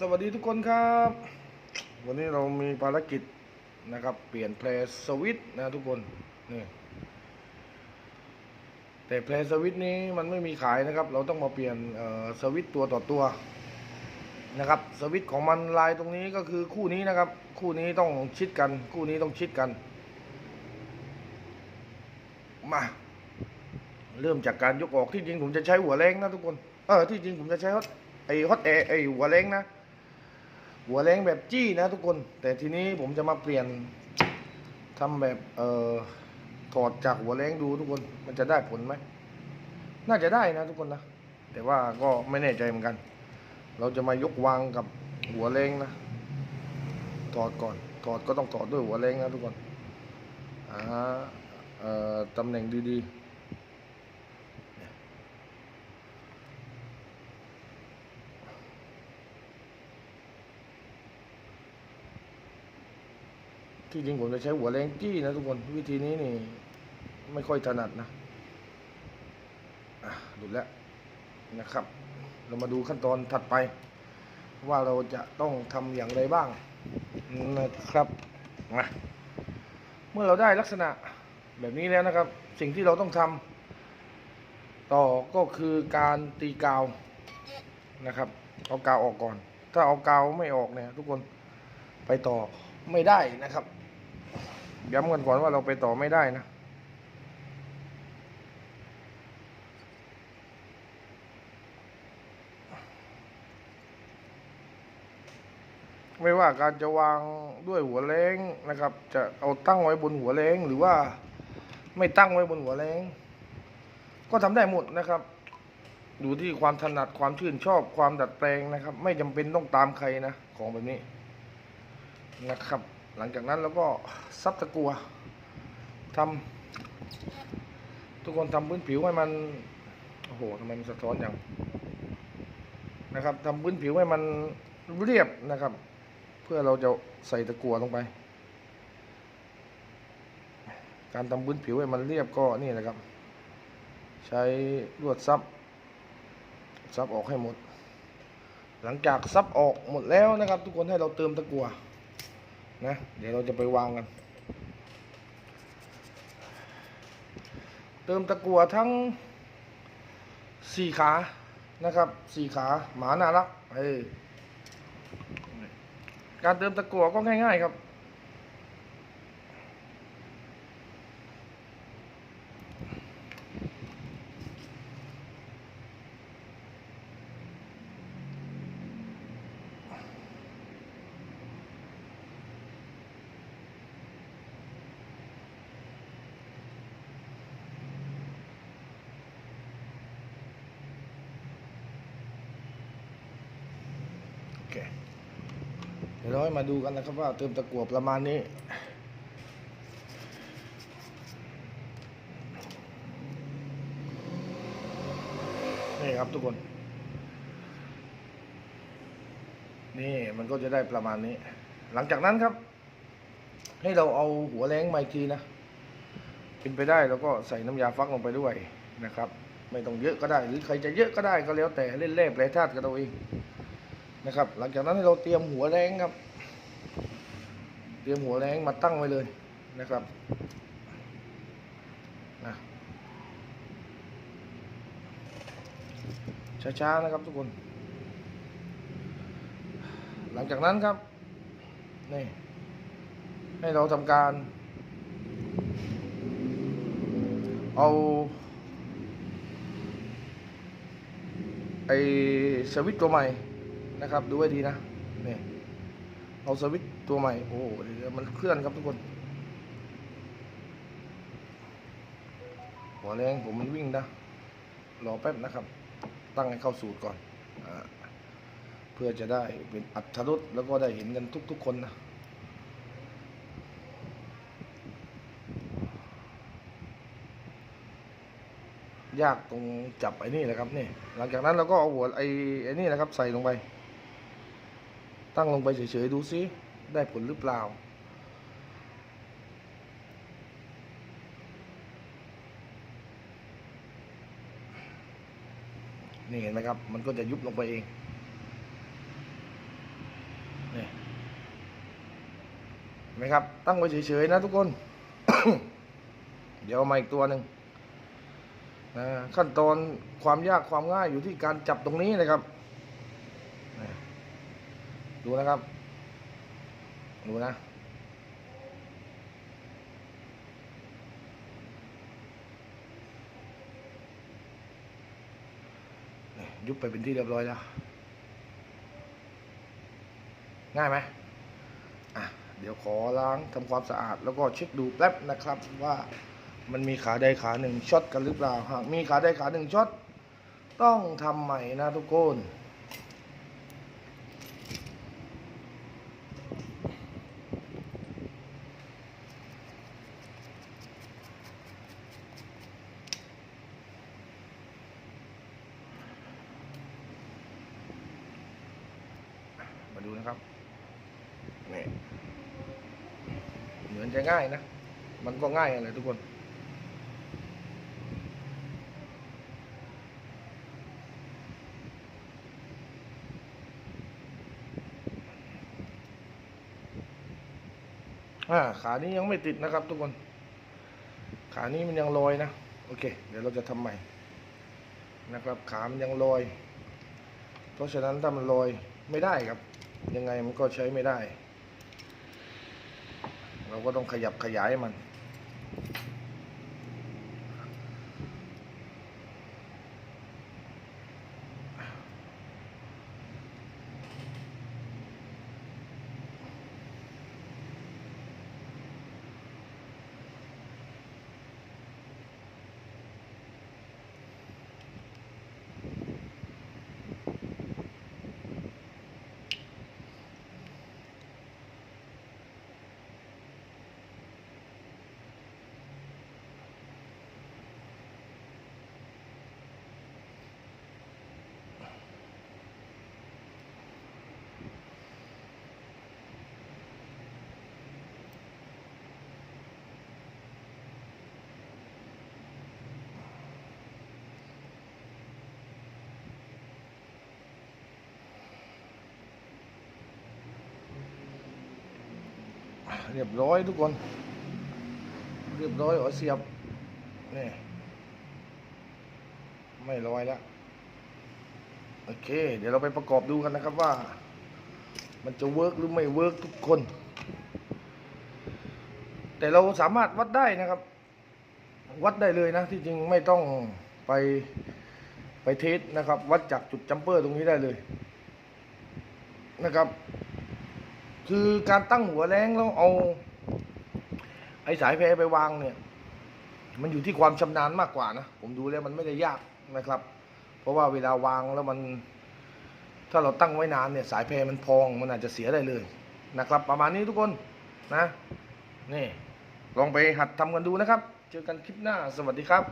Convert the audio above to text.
สวัสดีทุกคนครับ วันนี้เรามีภารกิจนะครับ เปลี่ยนเพลย์สวิตนะทุกคนนี่แต่เพลย์สวิตนี้มันไม่มีขายนะครับ เราต้องมาเปลี่ยนสวิตตัวต่อตัวนะครับสวิตของมันลายตรงนี้ก็คือคู่นี้นะครับ คู่นี้ต้องชิดกัน คู่นี้ต้องชิดกัน มา เริ่มจากการยกออกที่จริงผมจะใช้หัวแรงนะทุกคนเออที่จริงผมจะใช้ฮอตไอฮอตแอร์ไอหัวแรงนะ หัวแรงแบบจี้นะทุกคน แต่ทีนี้ผมจะมาเปลี่ยนทำแบบเอ่อถอดจากหัวแรงดูทุกคนมันจะได้ผลไหมน่าจะได้นะทุกคนนะ แต่ว่าก็ไม่แน่ใจเหมือนกัน เราจะมายกวางกับหัวแรงนะถอดก่อนถอดก็ต้องถอดด้วยหัวแรงนะทุกคนอ่าเอ่อตำแหน่งดีๆ ที่จริงผมจะใช้หัวแรงจี้นะทุกคน วิธีนี้นี่ ไม่ค่อยถนัดนะอะหลุดแล้วนะครับ เรามาดูขั้นตอนถัดไป ว่าเราจะต้องทำอย่างไรบ้างนะครับมาเมื่อเราได้ลักษณะแบบนี้แล้วนะครับ สิ่งที่เราต้องทำต่อก็คือการตีกาวนะครับ เอากาวออกก่อน ถ้าเอากาวไม่ออกเนี่ย ทุกคนไปต่อ ไม่ได้นะครับ ย้ำกันก่อนว่าเราไปต่อไม่ได้นะไม่ว่าการจะวางด้วยหัวแรงนะครับ จะเอาตั้งไว้บนหัวแรงหรือว่าไม่ตั้งไว้บนหัวแรงก็ทำได้หมดนะครับ อยู่ที่ความถนัดความชื่นชอบความดัดแปลงนะครับ ไม่จำเป็นต้องตามใครนะของแบบนี้ นะครับ หลังจากนั้นเราก็ซับตะกัวทำทุกคนทำพื้นผิวให้มันโอ้โหทำไมมันสะท้อนอย่างนะครับทำพื้นผิวให้มันเรียบนะครับ เพื่อเราจะใส่ตะกัวลงไป การทำพื้นผิวให้มันเรียบก็นี่นะครับ ใช้ลวดซับซับออกให้หมด หลังจากซับออกหมดแล้วนะครับ ทุกคนให้เราเติมตะกัว นะ เดี๋ยวเราจะไปวางกัน เติมตะกัวทั้งสี่ขานะครับสี่ขาหมาน่ารักเออการเติมตะกัวก็ง่าย ๆ ครับ เคเดี๋ยวเราให้มาดูกันนะครับว่าเติมตะกั่วประมาณนี้นี่ครับทุกคน นี่มันก็จะได้ประมาณนี้ หลังจากนั้นครับ ให้เราเอาหัวแรงไมทีนะเป็นไปได้แล้วก็ใส่น้ำยาฟักลงไปด้วยนะครับ ไม่ต้องเยอะก็ได้ หรือใครจะเยอะก็ได้ก็แล้วแต่เล่นเล่แปรธาตุกันเอาเอง นะครับ หลังจากนั้นให้เราเตรียมหัวแรงครับ เตรียมหัวแรงมาตั้งไว้เลยนะครับนะช้าๆนะครับทุกคน หลังจากนั้นครับนี่ให้เราทำการ เอาไอสวิตช์ตัวใหม่ นะครับ ดูไว้ดีนะเนี่ยเอาสวิตช์ตัวใหม่ โอ้โหเดี๋ยวมันเคลื่อนครับทุกคน หัวแรงผมมันวิ่งนะ รอแป๊บนะครับ ตั้งให้เข้าสูตรก่อนอเพื่อจะได้เป็นอัตรสแล้วก็ได้เห็นกันทุก ๆ คนนะยากตรงจับไอ้นี่แหละครับนี่ หลังจากนั้นเราก็เอาหัวไอ้ไอ้นี่นะครับ ใส่ลงไป ตั้งลงไปเฉยๆดูซิ ได้ผลหรือเปล่า นี่เห็นไหครับ มันก็จะยุบลงไปเอง นี่เไหมครับ ตั้งไว้เฉยๆนะทุกคน เดี๋ยวมาอีกตัวหนึ่งขั้นตอนความยากความง่ายอยู่ที่การจับตรงนี้นะครับ ดูนะครับ ดูนะ ยุบไปเป็นที่เรียบร้อยแล้ว ง่ายไหมอะ เดี๋ยวขอล้างทำความสะอาด แล้วก็เช็คดูแป๊บนะครับว่ามันมีขาใดขาหนึ่งช็อตกันหรือเปล่า หากมีขาใดขาหนึ่งช็อตต้องทำใหม่นะทุกคน มาดูนะครับ นี่ เหมือนจะง่ายนะ มันก็ง่ายอะไรทุกคนอ่าขานี้ยังไม่ติดนะครับทุกคน ขานี้มันยังลอยนะ โอเค เดี๋ยวเราจะทำใหม่นะครับ ขามันยังลอย เพราะฉะนั้นถ้ามันลอยไม่ได้ครับ ยังไงมันก็ใช้ไม่ได้ เราก็ต้องขยับขยายมัน เรียบร้อยทุกคน เรียบร้อยหัวเสียบนี่ไม่ลอยแล้วโอเค เดี๋ยวเราไปประกอบดูกันนะครับว่า มันจะเวิร์กหรือไม่เวิร์กทุกคน แต่เราสามารถวัดได้นะครับ วัดได้เลยนะ ที่จริงไม่ต้องไปไปเทสนะครับ วัดจากจุดจัมเปอร์ตรงนี้ได้เลยนะครับ คือการตั้งหัวแรงแล้วเอาไอ้สายแพรไปวางเนี่ย มันอยู่ที่ความชำนาญมากกว่านะ ผมดูแล้วมันไม่ได้ยากนะครับ เพราะว่าเวลาวางแล้วมัน ถ้าเราตั้งไว้นานเนี่ยสายแพรมันพองมันอาจจะเสียได้เลยนะครับ ประมาณนี้ทุกคนนะนี่ลองไปหัดทำกันดูนะครับ เจอกันคลิปหน้าสวัสดีครับ